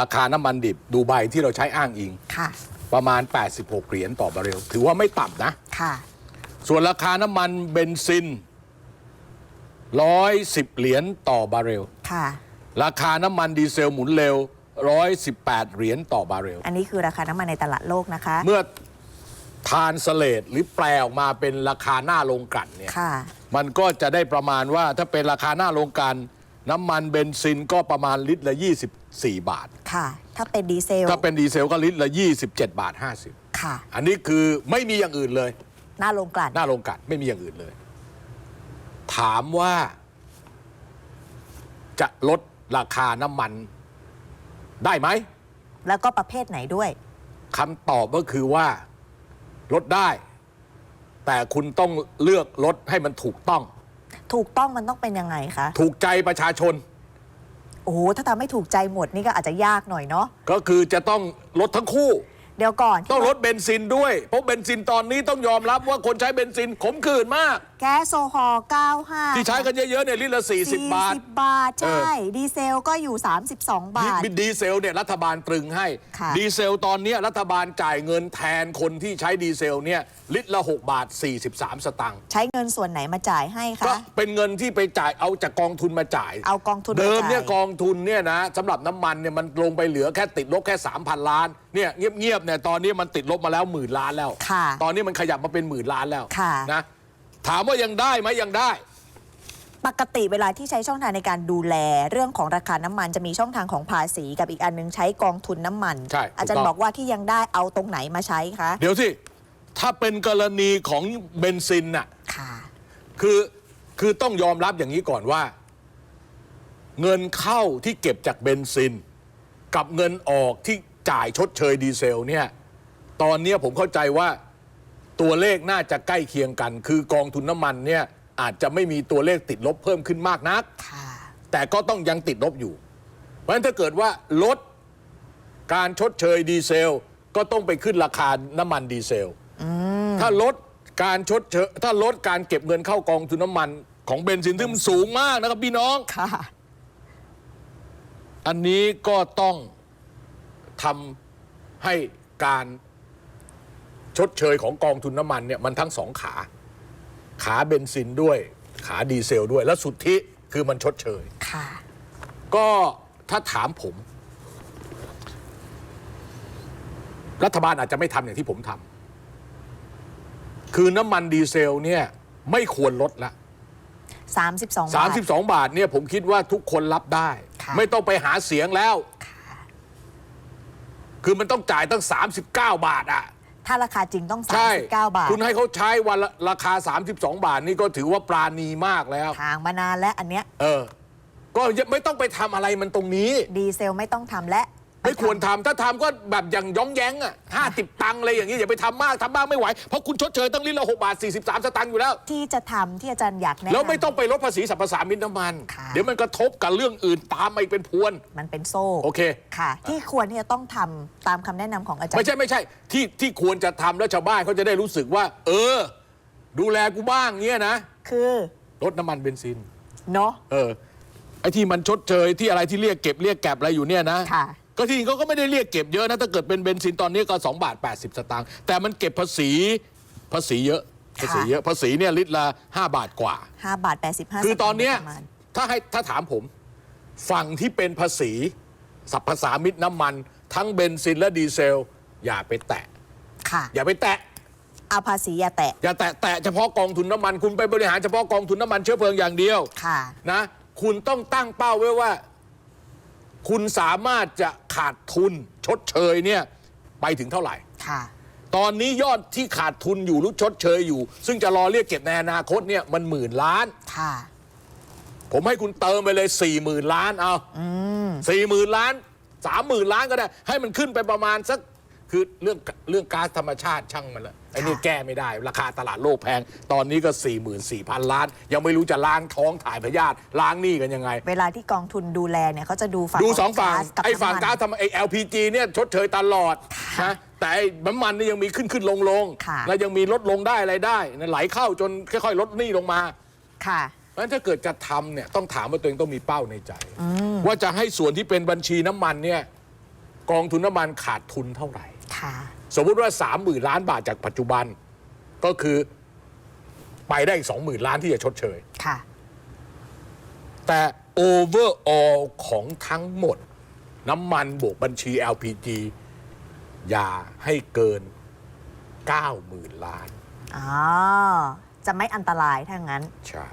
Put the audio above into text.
ราคาน้ำมันดิบดูไบที่เราใช้อ้างอิง ค่ะ ประมาณ 86 เหรียญต่อบาร์เรล ถือว่าไม่ต่ำนะ ค่ะ ส่วนราคาน้ำมันเบนซิน 110 เหรียญต่อบาร์เรล ค่ะ ราคาน้ำมันดีเซลหมุนเร็ว 118 เหรียญต่อบาร์เรล อันนี้คือราคาน้ำมันในตลาดโลกนะคะ เมื่อทานสเลดหรือแปลออกมาเป็นราคาหน้าโรงกลั่นเนี่ย ค่ะ มันก็จะได้ประมาณว่าถ้าเป็นราคาหน้าโรงกลั่น น้ำมันเบนซินก็ประมาณลิตรละ 24 บาท ค่ะ ถ้าเป็นดีเซล ถ้าเป็นดีเซลก็ลิตรละ 27 บาท 50 ค่ะ อันนี้คือไม่มีอย่างอื่นเลย หน้าโรงกลั่นหน้าโรงกลั่นไม่มีอย่างอื่นเลย ถามว่า จะลดราคาน้ำมันได้ไหม แล้วก็ประเภทไหนด้วยคำตอบก็คือว่าลดได้ แต่คุณต้องเลือกลดให้มันถูกต้อง ถูกต้องมันต้องเป็นยังไงคะ ถูกใจประชาชน โอ้โหถ้าทำให้ถูกใจหมดนี่ก็อาจจะยากหน่อยเนาะ ก็คือจะต้องลดทั้งคู่ เดี๋ยวก่อนต้องลดเบนซินด้วย เพราะเบนซินตอนนี้ต้องยอมรับว่าคนใช้เบนซินขมขื่นมาก แก๊สโซฮอล์95ที่ใช้กันเยอะๆเนี่ยลิตรละ40 บาท 40 บาท ใช่ ดีเซลก็อยู่ 32 บาทบิดีเซลเนี่ยรัฐบาลตรึงให้ค่ะดีเซลตอนเนี้ยรัฐบาลจ่ายเงินแทนคนที่ใช้ดีเซลเนี่ยลิตรละ 6 บาท 43 สตางค์ใช้เงินส่วนไหนมาจ่ายให้ก็คะเป็นเงินที่ไปจ่ายเอาจากกองทุนมาจ่าย เอากองทุนมาเดิมจ่ายเนี่ยกองทุนเนี่ยนะสำหรับน้ำมันเนี่ยมันลงไปเหลือแค่ติดลบแค่ 3,000 ล้านเนี่ยเงียบๆเนี่ยตอนนี้มันติดลบมาแล้วหมื่นล้านแล้วค่ะตอนนี้มันขยับมาเป็นหมื่นล้านแล้วค่ะนะ ถามว่ายังได้ไหมยังได้ ปกติเวลาที่ใช้ช่องทางในการดูแลเรื่องของราคาน้ำมันจะมีช่องทางของภาษีกับอีกอันหนึงใช้กองทุนน้ำมัน ใช่ถูกต้อง อาจารย์บอกว่าที่ยังได้เอาตรงไหนมาใช้คะเดี๋ยวสิถ้าเป็นกรณีของเบนซินน่ะ ค่ะ คือคือต้องยอมรับอย่างนี้ก่อนว่า เงินเข้าที่เก็บจากเบนซิน กับเงินออกที่จ่ายชดเชยดีเซลเนี่ยตอนเนี้ยผมเข้าใจว่า ตัวเลขน่าจะใกล้เคียงกัน คือกองทุนน้ำมันเนี่ยอาจจะไม่มีตัวเลขติดลบเพิ่มขึ้นมากนัก ค่ะ แต่ก็ต้องยังติดลบอยู่ เพราะฉะนั้นถ้าเกิดว่าลดการชดเชยดีเซล ก็ต้องไปขึ้นราคาน้ำมันดีเซล ถ้าลดการชดเชยถ้าลดการเก็บเงินเข้ากองทุนน้ำมันของเบนซินที่มันสูงมากนะครับพี่น้อง ค่ะ อันนี้ก็ต้องทำให้การ ชดเชยของกองทุนน้ำมันเนี่ยมันทั้งสองขา ขาเบนซินด้วย ขาดีเซลด้วย แล้วสุดที่คือมันชดเชย ค่ะ ก็ถ้าถามผม รัฐบาลอาจจะไม่ทำอย่างที่ผมทำคือน้ำมันดีเซลเนี่ยไม่ควรลดละ32 บาท 32 บาทเนี่ยผมคิดว่าทุกคนรับได้ค่ะไม่ต้องไปหาเสียงแล้ว คือมันต้องจ่ายตั้ง 39 บาทอะ ถ้าราคาจริงต้อง ใช่39 บาทคุณให้เขาใช้วันละราคา 32 บาทนี่ก็ถือว่าปราณีมากแล้ว ทางมานานและอันเนี้ยเออ ก็ไม่ต้องไปทำอะไรมันตรงนี้ ดีเซลไม่ต้องทำและ ไม่ควรทำถ้าทำก็แบบอย่างย้องแย้งอะห้าสิบตังค์อะไรอย่างนี้อย่าไปทำมากทำบ้างไม่ไหว เพราะคุณชดเชยตั้งลิตรละหกบาทสี่สิบสามสตางค์อยู่แล้ว ที่จะทำที่อาจารย์อยากแนะนำ แล้วไม่ต้องไปลดภาษีสรรพสามิตน้ำมัน ค่ะ เดี๋ยวมันกระทบกับเรื่องอื่นตามมาอีกเป็นพวน มันเป็นโซ่โอเค ค่ะ ที่ควรที่จะต้องทำตามคำแนะนำของอาจารย์ ไม่ใช่ไม่ใช่ที่ที่ควรจะทำแล้วชาวบ้านเขาจะได้รู้สึกว่า เออ ดูแลกูบ้างเงี้ยนะคือลดน้ำมันเบนซิน เนาะเออไอ้ที่มันชดเชยที่อะไรที่เรียกเก็บเรียกแก็บอะไรอยู่เนี่ยนะ ค่ะ ก็ที่จริงเขาก็ไม่ได้เรียกเก็บเยอะนะถ้าเกิดเป็นเบนซินตอนนี้ก็2บาท80 สตางค์แต่มันเก็บภาษีภาษีเยอะภาษีเยอะภาษีเนี่ยลิตรละ 5 บาทกว่า 5 บาท 85 คือตอนเนี้ยสตางค์ประมาณถ้าให้ถ้าถามผม ฝั่งที่เป็นภาษีสรรพสามิตน้ำมัน ทั้งเบนซินและดีเซล อย่าไปแตะค่ะ อย่าไปแตะเอาภาษีอย่าแตะ อย่าแตะแตะเฉพาะกองทุนน้ำมันคุณไปบริหารเฉพาะกองทุนน้ำมันเชื้อเพลิงอย่างเดียวค่ะนะคุณต้องตั้งเป้าไว้ว่า คุณสามารถจะขาดทุนชดเชยเนี่ยไปถึงเท่าไหร่ ค่ะ ตอนนี้ยอดที่ขาดทุนอยู่หรือชดเชยอยู่ ซึ่งจะรอเรียกเก็บในอนาคตเนี่ยมันหมื่นล้าน ค่ะ ผมให้คุณเติมไปเลยสี่หมื่นล้านเอาสี่หมื่นล้านสามหมื่นล้านก็ได้ ให้มันขึ้นไปประมาณสัก คือเรื่องเรื่องก๊าซธรรมชาติช่างมันละไอ้นี่ค่ะแก้ไม่ได้ ราคาตลาดโลกแพง ตอนนี้ก็ 4 4 0 0 0 ล้าน ยังไม่รู้จะล้างท้องถ่ายพยาธิล้างหนี้กันยังไง เวลาที่กองทุนดูแลเนี่ยเขาจะดูฝั่งดูสองฝั่งก๊าซกับไอ้ฝั่งน้ำมันก๊าซทำไอ้ LPG เนี่ยชดเชยตลอดนะแต่ไอ้น้ำมันนี่ยังมีขึ้นขึ้นลงลงค่ะแล้วยังมีลดลงได้อะไรได้ไหลเข้าจนค่อยๆ ลดหนี้ลงมาค่ะเพราะฉะนั้นถ้าเกิดจะทำเนี่ยต้องถามว่าตัวเองต้องมีเป้าในใจ ว่าจะให้ส่วนที่เป็นบัญชีน้ำมันเนี่ยกองทุนน้ำมันขาดทุนเท่าไหร่ ค่ะ สมมุติว่า 3 0,000 ล้านบาทจากปัจจุบัน ก็คือไปได้อีก20,000 ล้านที่จะชดเชย ค่ะ แต่ overall ของทั้งหมด น้ำมันบวกบัญชี LPG อย่าให้เกิน 90,000 ล้าน อ๋อ จะไม่อันตรายถ้างั้น ใช่